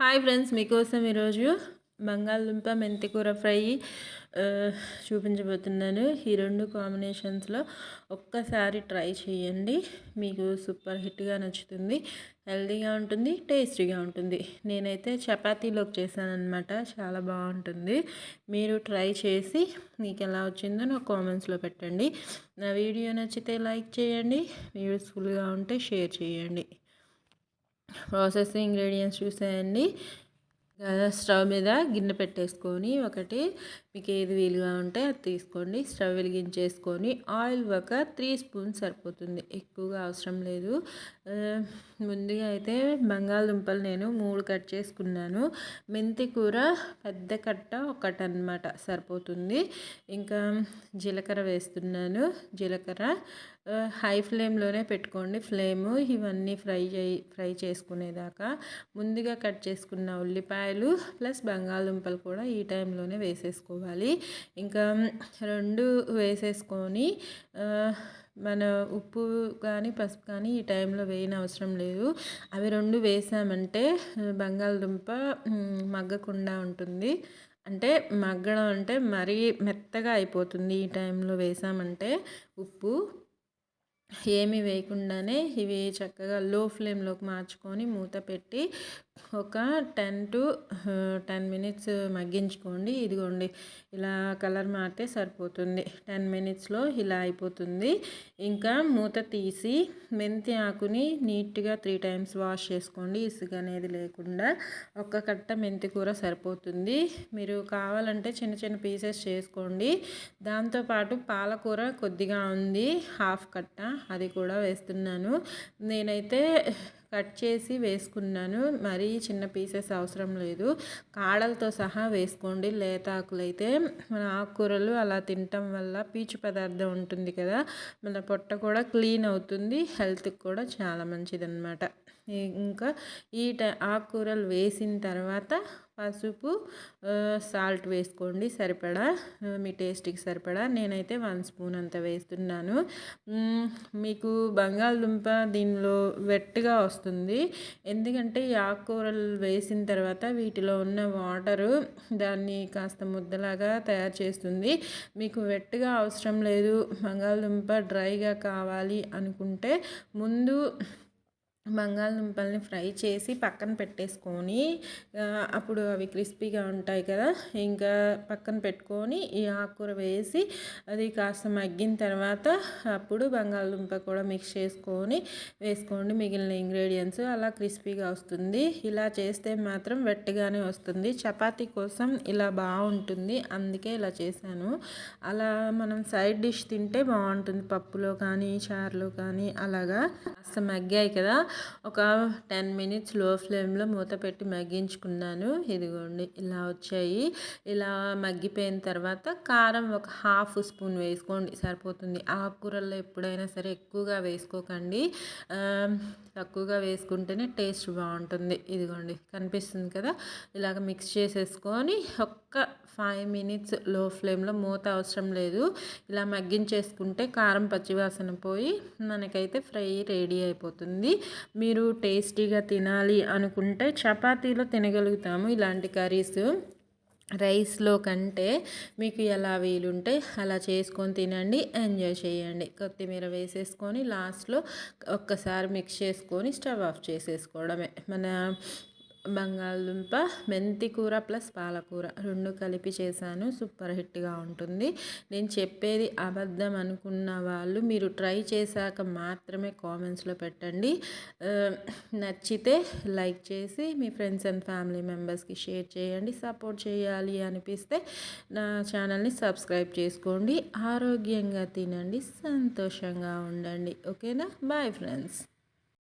Hi friends మీకోసం ఈరోజు బంగాళదుంప మెంతికూర ఫ్రై చూపించబోతున్నాను. ఈ రెండు కాంబినేషన్స్లో ఒక్కసారి ట్రై చేయండి. మీకు సూపర్ హిట్గా నచ్చుతుంది హెల్తీగా ఉంటుంది టేస్టీగా ఉంటుంది. నేనైతే చపాతీలోకి చేశానమాట చాలా బాగుంటుంది. మీరు ట్రై చేసి మీకు ఎలా వచ్చిందో నాకు కామెంట్స్లో పెట్టండి. నా వీడియో నచ్చితే లైక్ చేయండి యూస్ఫుల్గా ఉంటే షేర్ చేయండి. ప్రాసెస్ ఇంగ్రీడియంట్స్ చూసేయండి. స్టవ్ మీద గిన్నె పెట్టేసుకొని ఒకటి మీకు ఏది వీలుగా ఉంటే అది తీసుకోండి. స్టవ్ వెలిగించేసుకొని ఆయిల్ ఒక త్రీ స్పూన్స్ సరిపోతుంది. ఎక్కువగా అవసరం లేదు. ముందుగా అయితే బంగాళదుంపలు నేను మూడు కట్ చేసుకున్నాను. మెంతి కూర పెద్ద కట్ట ఒకటి అనమాట సరిపోతుంది. ఇంకా జీలకర్ర వేస్తున్నాను. జీలకర్ర హై ఫ్లేమ్లోనే పెట్టుకోండి. ఫ్లేమ్ ఇవన్నీ ఫ్రై చేయి ఫ్రై చేసుకునేదాకా. ముందుగా కట్ చేసుకున్న ఉల్లిపాయలు ప్లస్ బంగాళదుంపలు కూడా ఈ టైంలోనే వేసేసుకోవాలి. ఇంకా రెండు వేసేసుకొని మన ఉప్పు కానీ పసుపు కానీ ఈ టైంలో వేయని అవసరం లేదు. అవి రెండు వేసామంటే బంగాళదుంప మగ్గకుండా ఉంటుంది. అంటే మగ్గడం అంటే మరీ మెత్తగా అయిపోతుంది ఈ టైంలో వేసామంటే ఉప్పు. ఏమీ వేయకుండానే ఇవి చక్కగా లో ఫ్లేమ్లోకి మార్చుకొని మూత పెట్టి ఒక టెన్ టు టెన్ మినిట్స్ మగ్గించుకోండి. ఇదిగోండి ఇలా కలర్ మారితే సరిపోతుంది. టెన్ మినిట్స్లో ఇలా అయిపోతుంది. ఇంకా మూత తీసి మెంతి ఆకుని నీట్గా త్రీ టైమ్స్ వాష్ చేసుకోండి. ఇసుక అనేది లేకుండా ఒక కట్ట మెంతి కూర సరిపోతుంది. మీరు కావాలంటే చిన్న చిన్న పీసెస్ చేసుకోండి. దాంతోపాటు పాలకూర కొద్దిగా ఉంది. హాఫ్ కట్ట అది కూడా వేస్తున్నాను. నేనైతే కట్ చేసి వేసుకున్నాను. మరీ చిన్న పీసెస్ అవసరం లేదు. కాడలతో సహా వేసుకోండి. లేత ఆకులైతే మన ఆకుకూరలు అలా తినటం వల్ల పీచు పదార్థం ఉంటుంది కదా మన పొట్ట కూడా క్లీన్ అవుతుంది. హెల్త్కి కూడా చాలా మంచిదన్నమాట. ఇంకా ఈ ఆకుకూరలు వేసిన తర్వాత పసుపు సాల్ట్ వేసుకోండి సరిపడా. మీ టేస్ట్కి సరిపడా. నేనైతే వన్ స్పూన్ అంత వేస్తున్నాను. మీకు బంగాళదుంప దీనిలో వెట్టుగా వస్తుంది. ఎందుకంటే ఈ ఆకుకూరలు వేసిన తర్వాత వీటిలో ఉన్న వాటరు దాన్ని కాస్త ముద్దలాగా తయారు చేస్తుంది. మీకు వెట్టుగా అవసరం లేదు. బంగాళదుంప డ్రైగా కావాలి అనుకుంటే ముందు బంగాళదుంపల్ని ఫ్రై చేసి పక్కన పెట్టేసుకొని అప్పుడు అవి క్రిస్పీగా ఉంటాయి కదా ఇంకా పక్కన పెట్టుకొని ఈ ఆకుకూర వేసి అది కాస్త మగ్గిన తర్వాత అప్పుడు బంగాళదుంప కూడా మిక్స్ చేసుకొని వేసుకోండి. మిగిలిన ఇంగ్రీడియంట్స్ అలా క్రిస్పీగా వస్తుంది. ఇలా చేస్తే మాత్రం వెట్టగానే వస్తుంది. చపాతీ కోసం ఇలా బాగుంటుంది. అందుకే ఇలా చేశాను. అలా మనం సైడ్ డిష్ తింటే బాగుంటుంది. పప్పులో కానీ చారులో కానీ అలాగా కాస్త మగ్గాయి కదా ఒక టెన్ మినిట్స్లో ఫ్లేమ్లో మూత పెట్టి మగ్గించుకున్నాను. ఇదిగోండి ఇలా వచ్చాయి. ఇలా మగ్గిపోయిన తర్వాత కారం ఒక హాఫ్ స్పూన్ వేసుకోండి సరిపోతుంది. ఆకుకూరల్లో ఎప్పుడైనా సరే ఎక్కువగా వేసుకోకండి. తక్కువగా వేసుకుంటేనే టేస్ట్ బాగుంటుంది. ఇదిగోండి కనిపిస్తుంది కదా? ఇలాగ మిక్స్ చేసేసుకొని ఒక్క ఫైవ్ మినిట్స్లో ఫ్లేమ్లో మూత అవసరం లేదు. ఇలా మగ్గించేసుకుంటే కారం పచ్చివాసన పోయి మనకైతే ఫ్రై రెడీ అయిపోతుంది. మీరు టేస్టీగా తినాలి అనుకుంటే చపాతీలో తినగలుగుతాము. ఇలాంటి కర్రీస్ రైస్లో కంటే మీకు ఎలా వీలుంటే అలా చేసుకొని తినండి. ఎంజాయ్ చేయండి. కొత్తిమీర వేసేసుకొని లాస్ట్లో ఒక్కసారి మిక్స్ చేసుకొని స్టవ్ ఆఫ్ చేసేసుకోవడమే. మన బంగాళదుంప మెంతి కూర ప్లస్ పాలకూర రెండు కలిపి చేశాను. సూపర్ హిట్గా ఉంటుంది. నేను చెప్పేది అబద్ధం అనుకున్న వాళ్ళు మీరు ట్రై చేశాక మాత్రమే కామెంట్స్లో పెట్టండి. నచ్చితే లైక్ చేసి మీ ఫ్రెండ్స్ అండ్ ఫ్యామిలీ మెంబర్స్కి షేర్ చేయండి. సపోర్ట్ చేయాలి అనిపిస్తే నా ఛానల్ని సబ్స్క్రైబ్ చేసుకోండి. ఆరోగ్యంగా తినండి. సంతోషంగా ఉండండి. ఓకేనా? Bye friends.